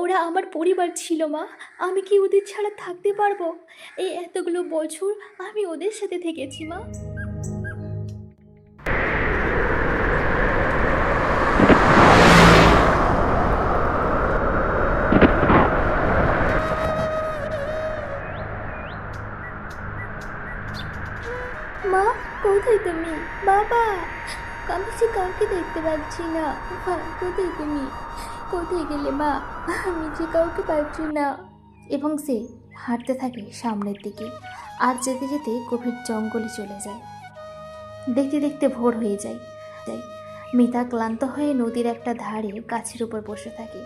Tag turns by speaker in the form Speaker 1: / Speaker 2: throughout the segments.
Speaker 1: ওরা আমার পরিবার ছিল, মা। আমি কি ওদের ছাড়া থাকতে পারব? এই এতগুলো বছর আমি ওদের সাথে থেকেছি, মা। মা, কোথায় তুমি? বাবা কাউকে দেখতে পাচ্ছি না। কোথায় তুমি? কোথায় গেলে মা? আমি যে কাউকে পাচ্ছি না। এবং সে হাঁটতে থাকে সামনের দিকে, আর যেতে যেতে গভীর জঙ্গলে চলে যায়। দেখতে দেখতে ভোর হয়ে যায়। যাই মিতা ক্লান্ত হয়ে নদীর একটা ধারে গাছের উপর বসে থাকে।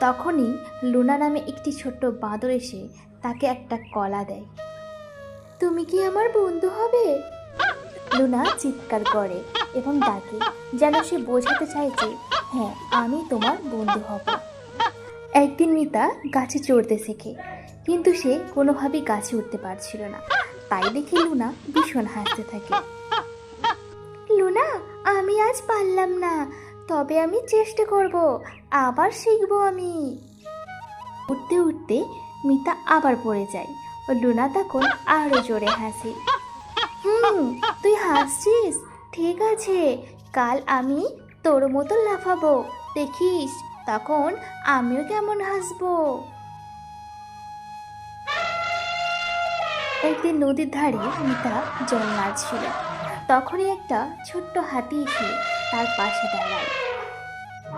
Speaker 1: তখনই লুনা নামে একটি ছোট্ট বাঁদর এসে তাকে একটা কলা দেয়। তুমি কি আমার বন্ধু হবে? লুনা চিৎকার করে এবং ডাকে, যেন সে বোঝাতে যে হ্যাঁ আমি তোমার বন্ধু হব। একদিন মিতা গাছে চড়তে শেখে, কিন্তু সে কোনোভাবেই গাছে উঠতে পারছিল না। তাই দেখে লুনা ভীষণ হাসতে থাকে। লুনা, আমি আজ পারলাম না, তবে আমি চেষ্টা করব, আবার শিখব আমি। উঠতে উঠতে মিতা আবার পড়ে যায়, ও লুনা তখন আরও জোরে হাসে। হুম, তুই হাসছিস? ঠিক আছে, কাল আমি তোর মতো লাফাবো। দেখিস, তখন আমিও কেমন হাসবো। একদিন নদীর ধারে মিতা জল নাড়ছিল তখনই একটা ছোট্ট হাতি এসে তার পাশে দাঁড়ায়।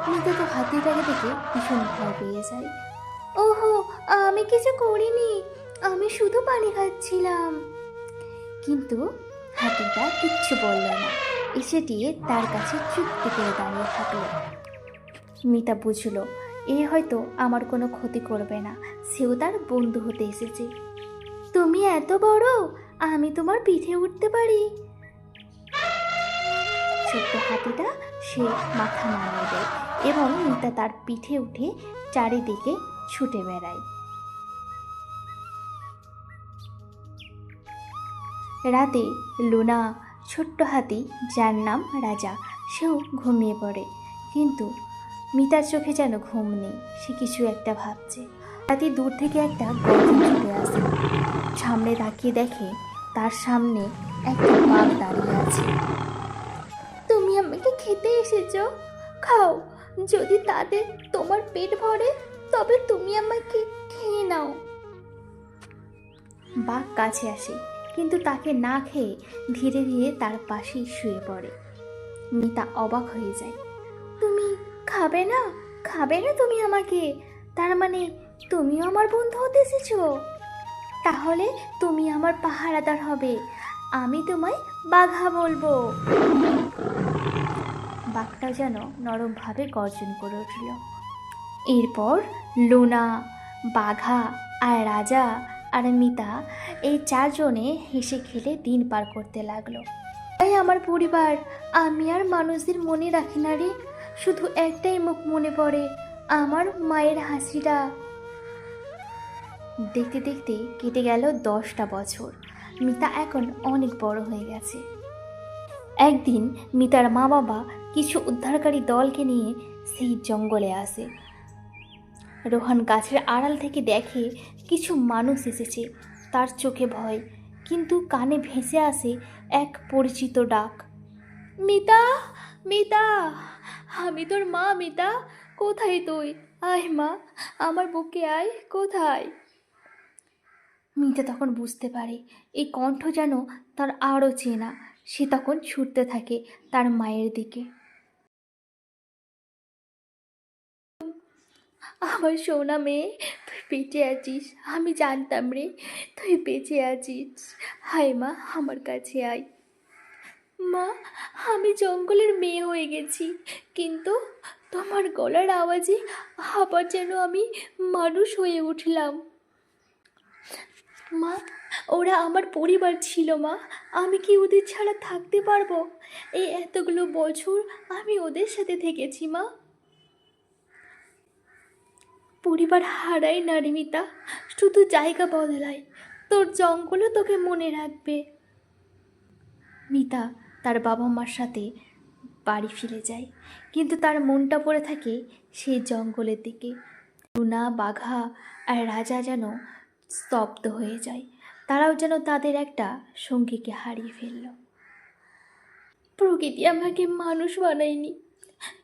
Speaker 1: মিতা তো হাতিটাকে দেখে ভীষণ ভয় পেয়ে যায়। ওহো, আমি কিছু করিনি, আমি শুধু পানি খাচ্ছিলাম। কিন্তু হাতিটা কিচ্ছু বলল না। এসে দিয়ে তার কাছে চুপটি করে দাঁড়িয়ে থাকল। মিতা বুঝলো, এ হয়তো আমার কোনো ক্ষতি করবে না, সেও তার বন্ধু হতে এসেছে। তুমি এত বড়, আমি তোমার পিঠে উঠতে পারি? ছোট্ট হাতিটা সে মাথা নামিয়ে দেয় এবং মিতা তার পিঠে উঠে চারিদিকে ছুটে বেড়ায়। রাতে লুনা ছোট্ট হাতি যার নাম রাজা সেও ঘুমিয়ে পড়ে। কিন্তু মিতার চোখে যেন ঘুম নেই সে কিছু একটা ভাবছে। হাতি দূর থেকে একটা গর্জন ছুটে আসে। সামনে তাকিয়ে দেখে তার সামনে একটা বাঘ দাঁড়িয়ে আছে। তুমি আমাকে খেতে এসেছ? খাও। যদি তাদের তোমার পেট ভরে তবে তুমি আমাকে খেয়ে নাও। বাঘ কাছে আসে। কিন্তু তাকে না খেয়ে ধীরে ধীরে তার পাশেই শুয়ে পড়ে। মিতা অবাক হয়ে যায়। তুমি খাবে না? খাবে না তুমি আমাকে? তার মানে তুমিও আমার বন্ধু হতে এসেছ? তাহলে তুমি আমার পাহারাদার হবে। আমি তোমায় বাঘা বলব। বাঘটা যেন নরমভাবে গর্জন করে উঠল। এরপর লোনা, বাঘা আর রাজা আর মিতা এই চারজনে হেসে খেলে দিন পার করতে লাগল। তাই আমার পরিবার, আমি আর মানুষদের মনে রাখি না রে। শুধু একটাই মুখ মনে পড়ে, আমার মায়ের হাসিটা। দেখতে দেখতে কেটে গেল দশটা বছর। মিতা এখন অনেক বড় হয়ে গেছে। একদিন মিতার মা বাবা কিছু উদ্ধারকারী দলকে নিয়ে সেই জঙ্গলে আসে। রোহান গাছের আড়াল থেকে দেখে কিছু মানুষ এসেছে, তার চোখে ভয়, কিন্তু কানে ভেসে আসে এক পরিচিত ডাক। মিতা মিতা, আমি তোর মা, মিতা, কোথায় তুই? আয় মা, আমার বুকে আয়, কোথায়? মিতা তখন বুঝতে পারে, এই কণ্ঠ যেন তার আরও চেনা, সে তখন ছুটতে থাকে তার মায়ের দিকে। আমার সোনা মেয়ে বেঁচে আছিস? আমি জানতাম রে, তুই বেঁচে আছিস। হায় মা, আমার কাছে আয়। মা, আমি জঙ্গলের মেয়ে হয়ে গেছি, কিন্তু তোমার গলার আওয়াজে আবার যেন আমি মানুষ হয়ে উঠলাম। মা, ওরা আমার পরিবার ছিল মা, আমি কি ওদের ছাড়া থাকতে পারব? এই এতগুলো বছর আমি ওদের সাথে থেকেছি মা। পরিবার হারায় নারিমিতা শুধু জায়গা বদলায়। তোর জঙ্গলও তোকে মনে রাখবে। মিতা তার বাবা মার সাথে বাড়ি ফিরে যায়। কিন্তু তার মনটা পড়ে থাকে সেই জঙ্গলের দিকে। রুনা, বাঘা আর রাজা যেন স্তব্ধ হয়ে যায়। তারাও যেন তাদের একটা সঙ্গীকে হারিয়ে ফেলল। প্রকৃতি আমাকে মানুষ বানায়নি,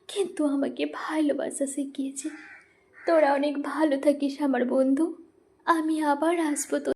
Speaker 1: কিন্তু আমাকে ভালোবাসা শিখিয়েছে। তোরা অনেক ভালো থাকিস আমার বন্ধু। আমি আবার আসব তো